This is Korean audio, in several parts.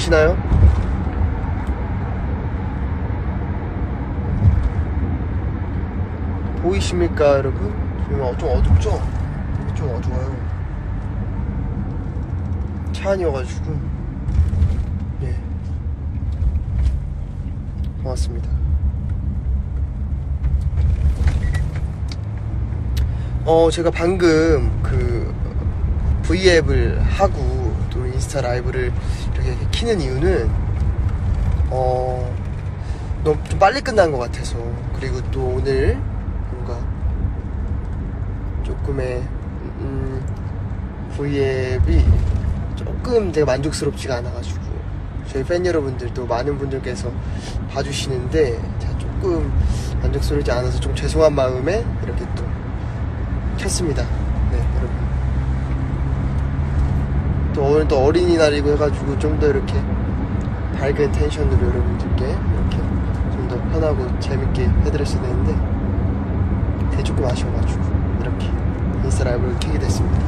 보이시나요? 보이십니까 여러분? 지금 어- 좀 어둡죠? 여기 좀 어두워요 차 안이어가지고 예 고맙습니다 어 제가 방금 그 V앱을 하고 또 인스타 라이브를 이렇게 키는 이유는 어 너무 좀 빨리 끝난 것 같아서 그리고 또 오늘 뭔가 조금의 음, V앱이 조금 되게 만족스럽지가 않아가지고 저희 팬 여러분들도 많은 분들께서 봐주시는데 제가 조금 만족스럽지 않아서 좀 죄송한 마음에 이렇게 또 켰습니다. 네, 여러분. 또 오늘 또 어린이날이고 해가지고 좀 더 이렇게 밝은 텐션으로 여러분들께 이렇게 좀 더 편하고 재밌게 해드렸어야 되는데 그게 조금 아쉬워가지고 이렇게 인스타 라이브를 켜게 됐습니다.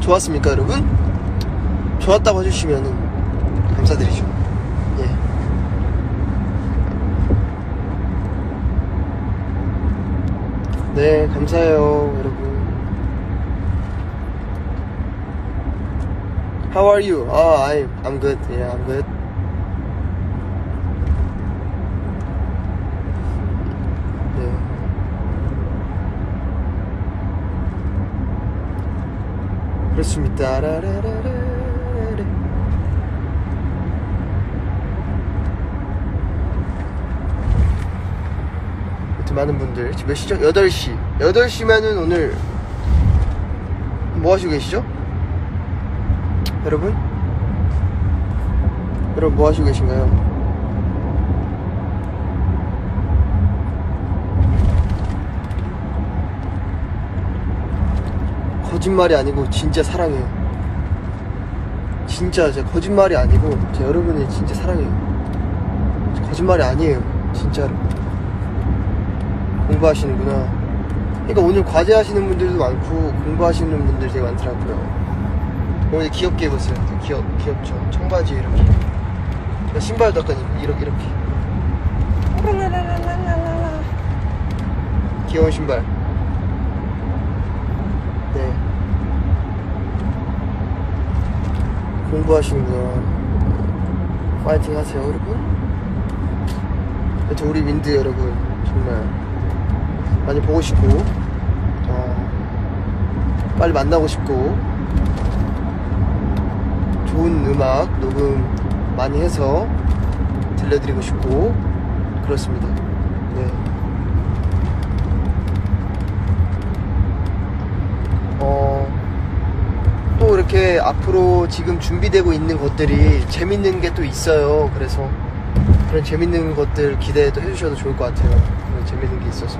좋았습니까, 여러분? 좋았다고 해주시면은 감사드리죠. 예. 네, 감사해요, 여러분. How are you? Oh, I, I'm good. Yeah, I'm good. 네. 그렇습니다. 라라라라라. 아무튼 많은 분들 지금 몇 시죠? 8시 8시면은 오늘 뭐 하시고 계시죠? 여러분? 여러분 뭐 하시고 계신가요? 거짓말이 아니고 진짜 사랑해요 진짜 제 거짓말이 아니고 제 여러분을 진짜 사랑해요 거짓말이 아니에요 진짜로 공부하시는구나. 그러니까 오늘 과제 하시는 분들도 많고 공부하시는 분들 되게 많더라고요. 오늘 귀엽게 입었어요. 귀엽 귀엽죠. 청바지 이렇게. 제가 신발도 약간 이렇게 이렇게. 귀여운 신발. 네. 공부하시는구나. 파이팅 하세요, 여러분. 저 우리 윈드 여러분 정말 많이 보고 싶고 어, 빨리 만나고 싶고 좋은 음악 녹음 많이 해서 들려드리고 싶고 그렇습니다. 네. 어, 또 이렇게 앞으로 지금 준비되고 있는 것들이 재밌는 게 또 있어요. 그래서 그런 재밌는 것들 기대도 해주셔도 좋을 것 같아요. 그런 재밌는 게 있어서.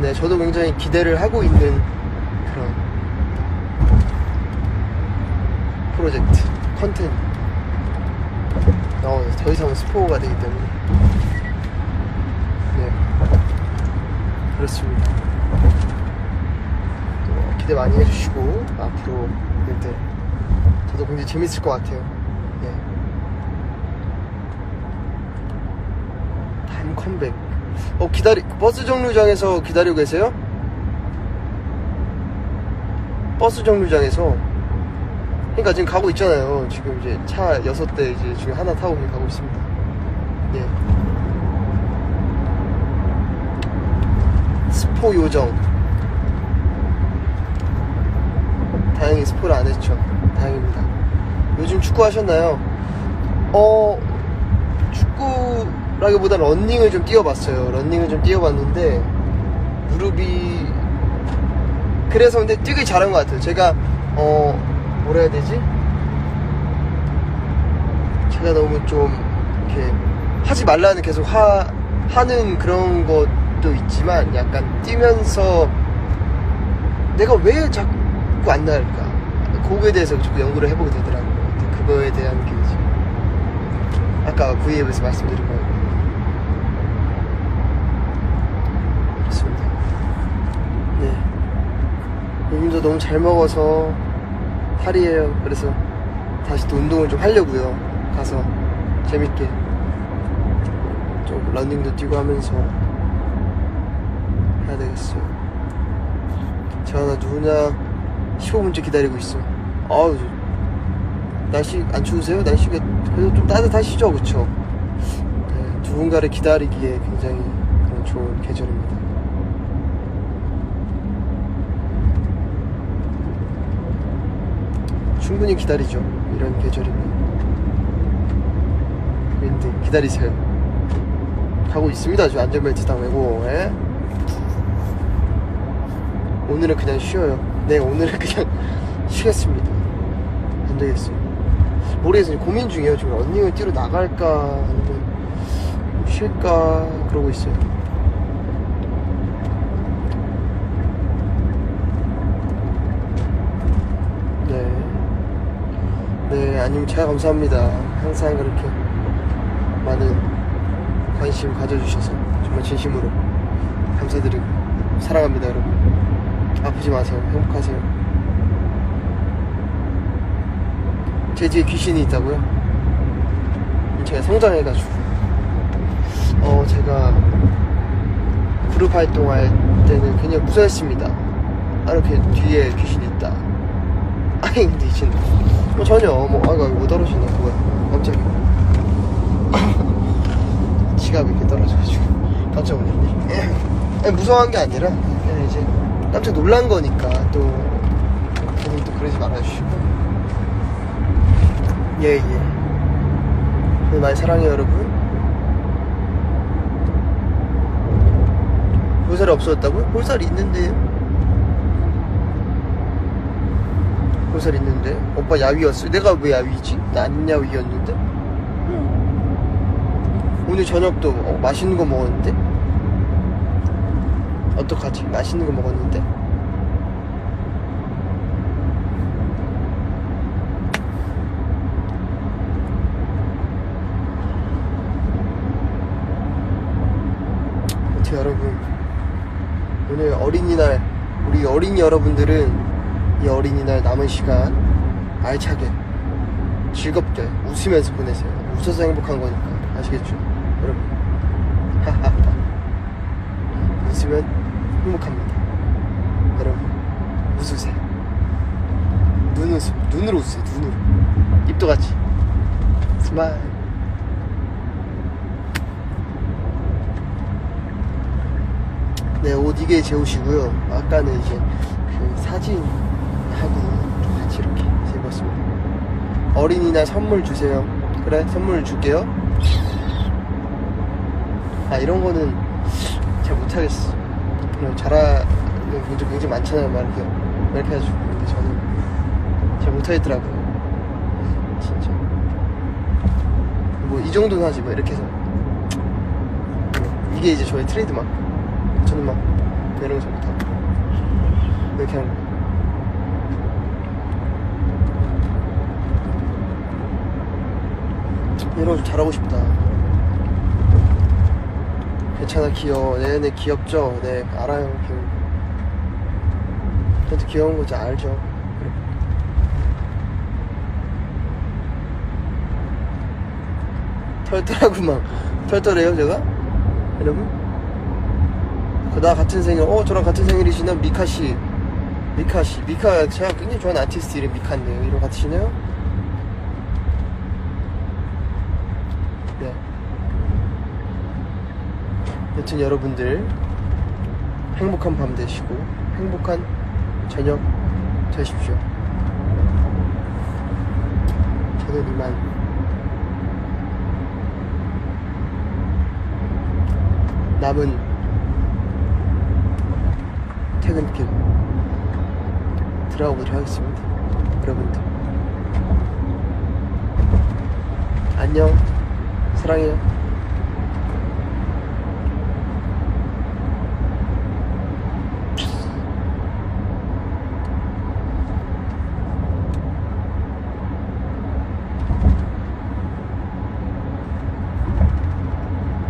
네, 저도 굉장히 기대를 하고 있는 그런 프로젝트, 컨텐츠. 어, 더 이상 스포가 되기 때문에. 네. 그렇습니다. 또 기대 많이 해주시고, 앞으로 일때 저도 굉장히 재밌을 것 같아요. 네. 다음 컴백. 어, 기다리, 버스 정류장에서 기다리고 계세요? 버스 정류장에서. 그러니까 지금 가고 있잖아요. 지금 이제 차 여섯 대 이제 중에 하나 타고 가고 있습니다. 예. 스포 요정. 다행히 스포를 안 했죠. 다행입니다. 요즘 축구 하셨나요? 어, 축구라기보다 런닝을 좀 뛰어봤어요. 런닝을 좀 뛰어봤는데 무릎이 그래서 근데 뛰기 잘한 것 같아요. 제가 어 뭐라 해야 되지? 제가 너무 좀 이렇게 하지 말라는 계속 하 하는 그런 것도 있지만 약간 뛰면서 내가 왜 자꾸 안 나을까? 그거에 대해서 자꾸 연구를 해보게 되더라고요. 그거에 대한 게 이제 아까 V앱에서 말씀드린 거예요. 그렇습니다. 네. 요즘도 너무 잘 먹어서 탈이에요. 그래서 다시 또 운동을 좀 하려고요. 가서 재밌게 좀 러닝도 뛰고 하면서 해야 되겠어요. 재환아 누구냐 15분째 기다리고 있어. 아우 날씨 안 추우세요? 날씨가 그래도 좀 따뜻하시죠, 그쵸? 네, 누군가를 기다리기에 굉장히 좋은 계절입니다. 충분히 기다리죠. 이런 계절이면. 근데 기다리세요. 가고 있습니다. 저 안전벨트 다 매고. 예? 오늘은 그냥 쉬어요. 네, 오늘은 그냥 쉬겠습니다. 안 되겠어요. 모르겠어요. 고민 중이에요. 지금 런닝을 뛰러 나갈까 아니면 쉴까 그러고 있어요. 네. 네, 아니면 제가 감사합니다. 항상 그렇게 많은 관심 가져주셔서 정말 진심으로 감사드리고 사랑합니다, 여러분. 아프지 마세요. 행복하세요. 제 뒤에 귀신이 있다고요? 제가 성장해가지고 어 제가 그룹 활동할 때는 굉장히 무서웠습니다 아 이렇게 뒤에 귀신이 있다 근데 이제 뭐 전혀 뭐 아이고 아이고 뭐 떨어졌나 뭐야 깜짝이야 지갑이 이렇게 떨어져가지고 깜짝 놀랐네 아니, 무서워한 게 아니라 그냥 이제 깜짝 놀란 거니까 또 괜히 또 그러지 말아주시고 예, 예. 네, 많이 사랑해요, 여러분. 볼살이 없어졌다고요? 볼살이 있는데요? 볼살 있는데? 오빠 야위였어? 내가 왜 야위지? 나 안 야위였는데? 오늘 저녁도 어, 맛있는 거 먹었는데? 어떡하지? 맛있는 거 먹었는데? 여러분 오늘 어린이날 우리 어린이 여러분들은 이 어린이날 남은 시간 알차게 즐겁게 웃으면서 보내세요. 웃어서 행복한 거니까. 아시겠죠? 여러분. 하하하. 웃으면 행복합니다. 여러분 웃으세요. 눈 웃음 눈으로 웃으세요. 눈으로. 입도 같이. 스마일. 네, 옷 이게 제 옷이고요. 아까는 이제 그 사진 하고 좀 같이 이렇게 입었습니다. 어린이날 선물 주세요. 그래, 선물 줄게요. 아, 이런 거는 잘 못하겠어. 그냥 잘하는 분들 굉장히 많잖아요. 막 이렇게, 막 이렇게 해가지고. 근데 저는 잘 못하겠더라고요. 진짜. 뭐, 이 정도는 하지, 뭐, 이렇게 해서. 이게 이제 저의 트레이드마크. 저는 막 이런 거 잘 못하고 이렇게 하는 거 이런 거 좀 잘하고 싶다 괜찮아 귀여워 네네 귀엽죠 네 알아요 귀여워 저도 귀여운 거지 알죠 털털하구만 털털해요 제가? 여러분? 그나 같은 생일, 어, 저랑 같은 생일이시나? 미카씨. 미카씨. 미카, 제가 굉장히 좋아하는 아티스트 이름 미카인데요. 이름 같으시네요? 네. 여튼 여러분들, 행복한 밤 되시고, 행복한 저녁 되십시오. 저는 이만 남은 퇴근길 들어가 보도록 하겠습니다. 여러분들. 안녕. 사랑해요.